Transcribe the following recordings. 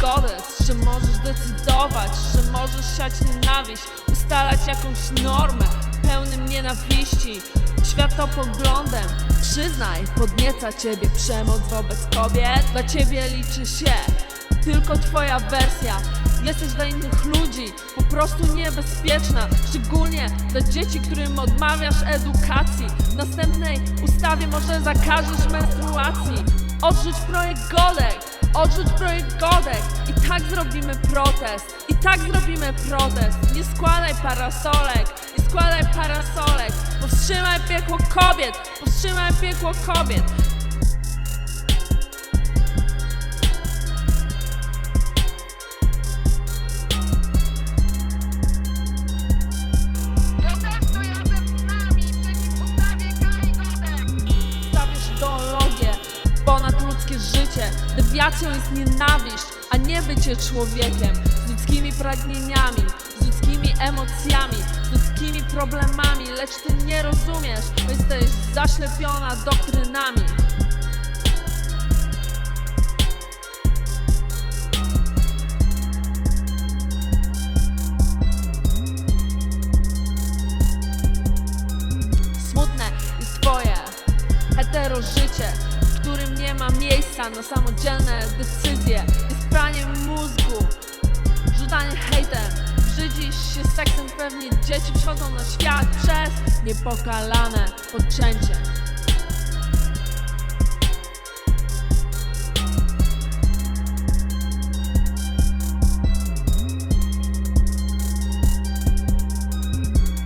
kodeks, że możesz decydować, że możesz siać nienawiść, ustalać jakąś normę pełnym nienawiści, światopoglądem. Przyznaj, podnieca ciebie przemoc wobec kobiet, dla ciebie liczy się tylko twoja wersja. Jesteś dla innych ludzi po prostu niebezpieczna, szczególnie dla dzieci, którym odmawiasz edukacji. W następnej ustawie może zakażesz menstruacji. Odrzuć projekt Godek, odrzuć projekt Godek i tak zrobimy protest, i tak zrobimy protest. Nie składaj parasolek, nie składaj parasolek. Powstrzymaj piekło kobiet, powstrzymaj piekło kobiet. Życie. Dewiacją jest nienawiść, a nie bycie człowiekiem. Z ludzkimi pragnieniami, z ludzkimi emocjami, z ludzkimi problemami, lecz ty nie rozumiesz, bo jesteś zaślepiona doktrynami. Smutne jest twoje hetero życie, którym nie ma miejsca na samodzielne decyzje. Jest praniem mózgu, rzucanie hejtem. Brzydzisz się seksem, pewnie dzieci przychodzą na świat przez niepokalane poczęcie.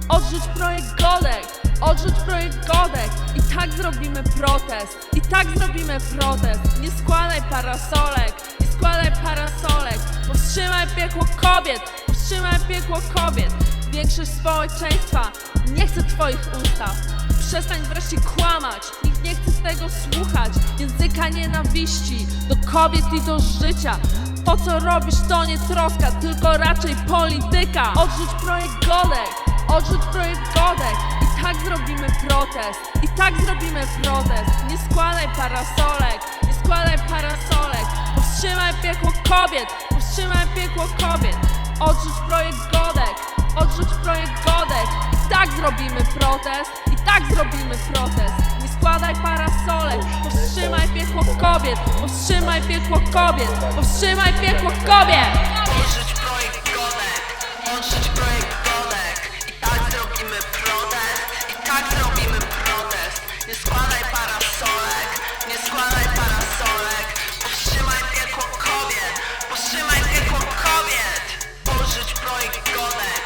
Odrzuć projekt Godek! Odrzuć projekt Godek! Tak zrobimy protest! I tak zrobimy protest! Nie składaj parasolek! Nie składaj parasolek! Powstrzymaj piekło kobiet! Powstrzymaj piekło kobiet! Większość społeczeństwa nie chce twoich ustaw. Przestań wreszcie kłamać! Nikt nie chce tego słuchać! Języka nienawiści do kobiet i do życia! To co robisz to nie troska, tylko raczej polityka! Odrzuć projekt Godek! Odrzuć projekt Godek tak zrobimy protest. I tak zrobimy protest. Nie składaj parasolek, nie składaj parasolek. Powstrzymaj piekło kobiet, powstrzymaj piekło kobiet. Odrzuć projekt Godek, odrzuć projekt Godek. I tak zrobimy protest, i tak zrobimy protest. Nie składaj parasolek, powstrzymaj piekło kobiet, powstrzymaj piekło kobiet, powstrzymaj piekło kobiet. Nie składaj parasolek, nie składaj parasolek. Powstrzymaj piekło kobiet, powstrzymaj piekło kobiet. Odrzuć projekt Godek,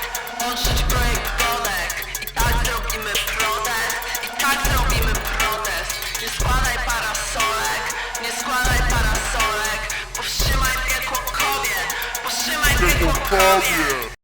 odrzuć projekt Godek I tak zrobimy protest, i tak zrobimy protest. Nie składaj parasolek, nie składaj parasolek. Powstrzymaj piekło kobiet, powstrzymaj piekło kobiet